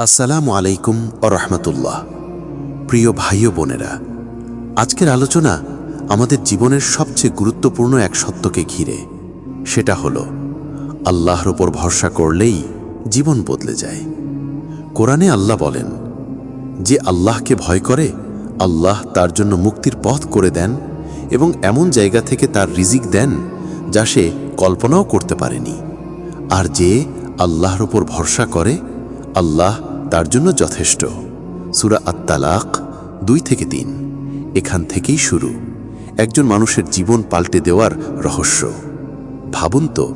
আসসালামু আলাইকুম রহমতুল্লাহ। প্রিয় ভাই বোনেরা, আজকের আলোচনা আমাদের জীবনের সবচেয়ে গুরুত্বপূর্ণ এক সত্যকে ঘিরে। সেটা হলো, আল্লাহর ওপর ভরসা করলেই জীবন বদলে যায়। কোরআনে আল্লাহ বলেন, যে আল্লাহকে ভয় করে, আল্লাহ তার জন্য মুক্তির পথ করে দেন এবং এমন জায়গা থেকে তার রিজিক দেন যা সে কল্পনাও করতে পারেনি। আর যে আল্লাহর ওপর ভরসা করে, আল্লাহ তার জন্য যথেষ্ট। সুরা আত্মালাক দুই থেকে তিন। এখান থেকেই শুরু। একজন মানুষের জীবন পাল্টে দেওয়ার রহস্য। ভাবুন তো,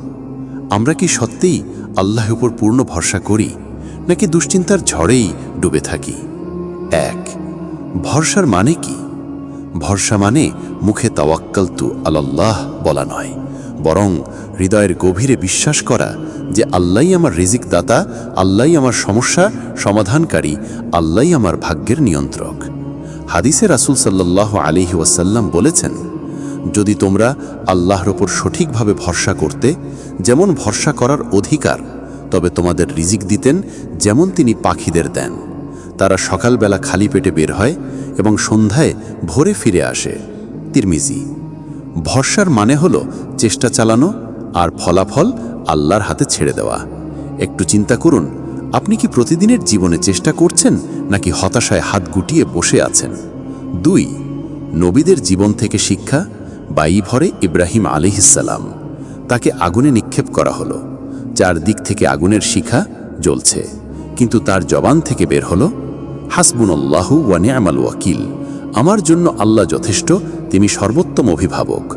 আমরা কি সত্যিই আল্লাহর উপর পূর্ণ ভরসা করি, নাকি দুশ্চিন্তার ঝড়েই ডুবে থাকি? এক, ভরসার মানে কি? ভরসা মানে মুখে তাওয়াক্কালতু আল্লাহ বলা নয়। বরং হৃদয়ের গভীরে বিশ্বাস করা যে আল্লাহই আমার রিজিক দাতা আল্লাহই আমার সমস্যা, সমাধানকারী, আল্লাহই আমার ভাগ্যের নিয়ন্ত্রক। হাদিসে রাসূল সাল্লাহ আলিহি ওয়াসাল্লাম বলেছেন, যদি তোমরা আল্লাহর ওপর সঠিকভাবে ভরসা করতে, যেমন ভরসা করার অধিকার, তবে তোমাদের রিজিক দিতেন যেমন তিনি পাখিদের দেন। তারা সকালবেলা খালি পেটে বের হয় এবং সন্ধ্যায় ভোরে ফিরে আসে। তিরমিজি ভরসার মানে হলো চেষ্টা চালানো আর ফলাফল আল্লাহর হাতে ছেড়ে দেওয়া। একটু চিন্তা করুন, আপনি কি প্রতিদিনের জীবনে চেষ্টা করছেন নাকি হতাশায় হাত গুটিয়ে বসে আছেন? দুই, নবীদের জীবন থেকে শিক্ষা বাই ভরে ইব্রাহিম আলিহিসাল্লাম তাকে আগুনে নিক্ষেপ করা হলো চারদিক থেকে আগুনের শিখা জ্বলছে, কিন্তু তার জবান থেকে বের হলো, হাসবুনল্লাহু ওয়া নিয়ামাল ওয়াকিল। আমার জন্য আল্লাহ যথেষ্ট, তিনি সর্বোত্তম অভিভাবক।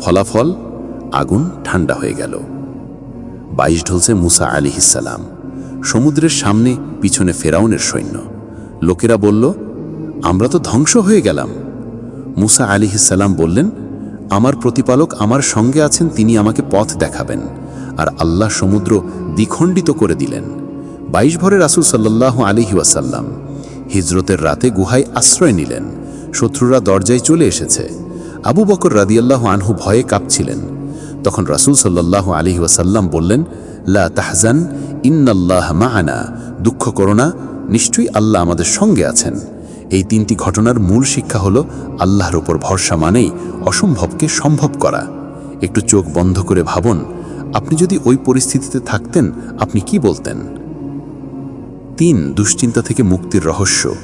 ফলাফল, আগুন ঠান্ডা হয়ে গেল। বাইশ ঢলছে মুসা আলিহিসাল্লাম সমুদ্রের সামনে পিছনে ফেরাউনের সৈন্য। লোকেরা বলল, আমরা তো ধ্বংস হয়ে গেলাম। মুসা আলিহিসাল্লাম বললেন, আমার প্রতিপালক আমার সঙ্গে আছেন, তিনি আমাকে পথ দেখাবেন। আর আল্লাহ সমুদ্র দ্বিখণ্ডিত করে দিলেন। বাইশ ভরে রাসুল সাল্লাহ আলিহি ওয়াসাল্লাম হিজরতের রাতে গুহায় আশ্রয় নিলেন। শত্রুরা দরজায় চলে এসেছে। আবু বকর রাদিয়াল্লাহ আনহু ভয়ে কাঁপছিলেন। তখন রাসুল সাল্লাহ আলিহি ওয়াসাল্লাম বললেন, লা তাহজান, ইন্নাল্লাহ মাহানা দুঃখ করো না, নিশ্চয়ই আল্লাহ আমাদের সঙ্গে আছেন। এই তিনটি ঘটনার মূল শিক্ষা হলো, আল্লাহর ওপর ভরসা মানেই অসম্ভবকে সম্ভব করা। একটু চোখ বন্ধ করে ভাবুন, আপনি যদি ওই পরিস্থিতিতে থাকতেন, আপনি কি বলতেন? তিন, দুশ্চিন্তা থেকে মুক্তির রহস্য।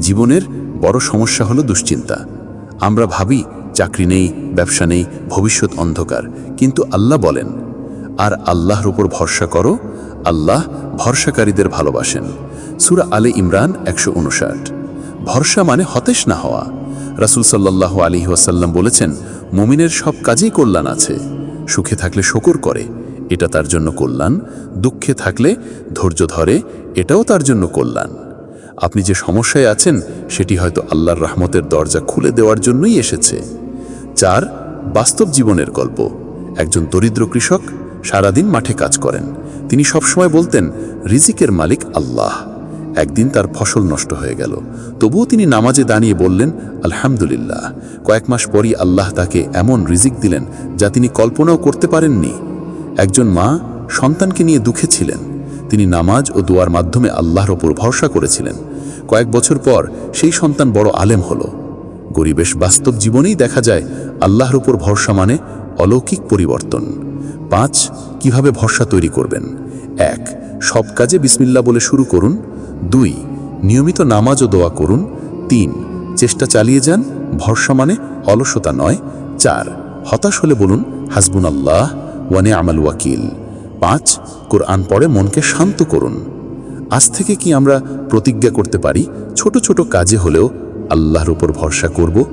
জীবনের বড় সমস্যা হলো দুশ্চিন্তা। আমরা ভাবি, চাকরি নেই, ব্যবসা নেই, ভবিষ্যৎ অন্ধকার। কিন্তু আল্লাহ বলেন, আর আল্লাহর উপর ভরসা করো, আল্লাহ ভরসাকারীদের ভালোবাসেন। সুরা আলে ইমরান একশো উনষাট। ভরসা মানে হতেশ না হওয়া। রাসুল সাল্লাহ আলী ওয়াসাল্লাম বলেছেন, মুমিনের সব কাজেই কল্যাণ আছে। সুখে থাকলে শকর করে, এটা তার জন্য কল্যাণ। দুঃখে থাকলে ধৈর্য ধরে, এটাও তার জন্য কল্যাণ। আপনি যে সমস্যায় আছেন, সেটি হয়তো আল্লাহর রহমতের দরজা খুলে দেওয়ার জন্যই এসেছে। চার, বাস্তব জীবনের গল্প। একজন দরিদ্র কৃষক সারাদিন মাঠে কাজ করেন। তিনি সবসময় বলতেন, রিজিকের মালিক আল্লাহ। একদিন তার ফসল নষ্ট হয়ে গেল। তবুও তিনি নামাজে দাঁড়িয়ে বললেন, আলহামদুলিল্লাহ। কয়েক মাস পরই আল্লাহ তাকে এমন রিজিক দিলেন, যা তিনি কল্পনাও করতে পারেননি। একজন মা সন্তানকে নিয়ে দুঃখে ছিলেন। তিনি নামাজ ও দোয়ার মাধ্যমে আল্লাহর ওপর ভরসা করেছিলেন। কয়েক বছর পর সেই সন্তান বড় আলেম হল। গরিবেশ বাস্তব জীবনেই দেখা যায় আল্লাহর উপর ভরসা মানে অলৌকিক পরিবর্তন। পাঁচ, কীভাবে ভরসা তৈরি করবেন? এক, সব কাজে বিসমিল্লা বলে শুরু করুন। দুই, নিয়মিত নামাজ ও দোয়া করুন। তিন, চেষ্টা চালিয়ে যান। ভরসা মানে অলসতা নয়। চার, হতাশ হলে বলুন হাসবুন আল্লাহ ওয়ানে আমাল ওয়াকিল। পাঁচ কোরআন পড়ে মনকে শান্ত করুন। আজ থেকে কি আমরা প্রতিজ্ঞা করতে পারি? ছোট ছোট কাজে হলেও আল্লাহর উপর ভরসা করব?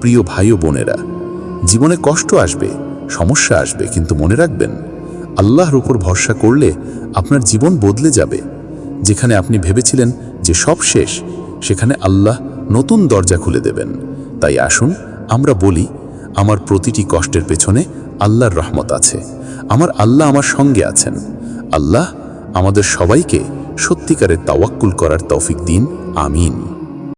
প্রিয় ভাই ও বোনেরা, জীবনে কষ্ট আসবে, সমস্যা আসবে, কিন্তু মনে রাখবেন, আল্লাহর উপর ভরসা করলে আপনার জীবন বদলে যাবে। যেখানে আপনি ভেবেছিলেন যে সব শেষ, সেখানে আল্লাহ নতুন দরজা খুলে দেবেন। তাই আসুন, আমরা বলি, আমার প্রতিটি কষ্টের পেছনে আল্লাহর রহমত আছে। আমার আল্লাহ আমার সঙ্গে আছেন। আল্লাহ আমাদের সবাইকে সত্যিকারের তাওয়াক্কুল করার তৌফিক দিন। আমিন।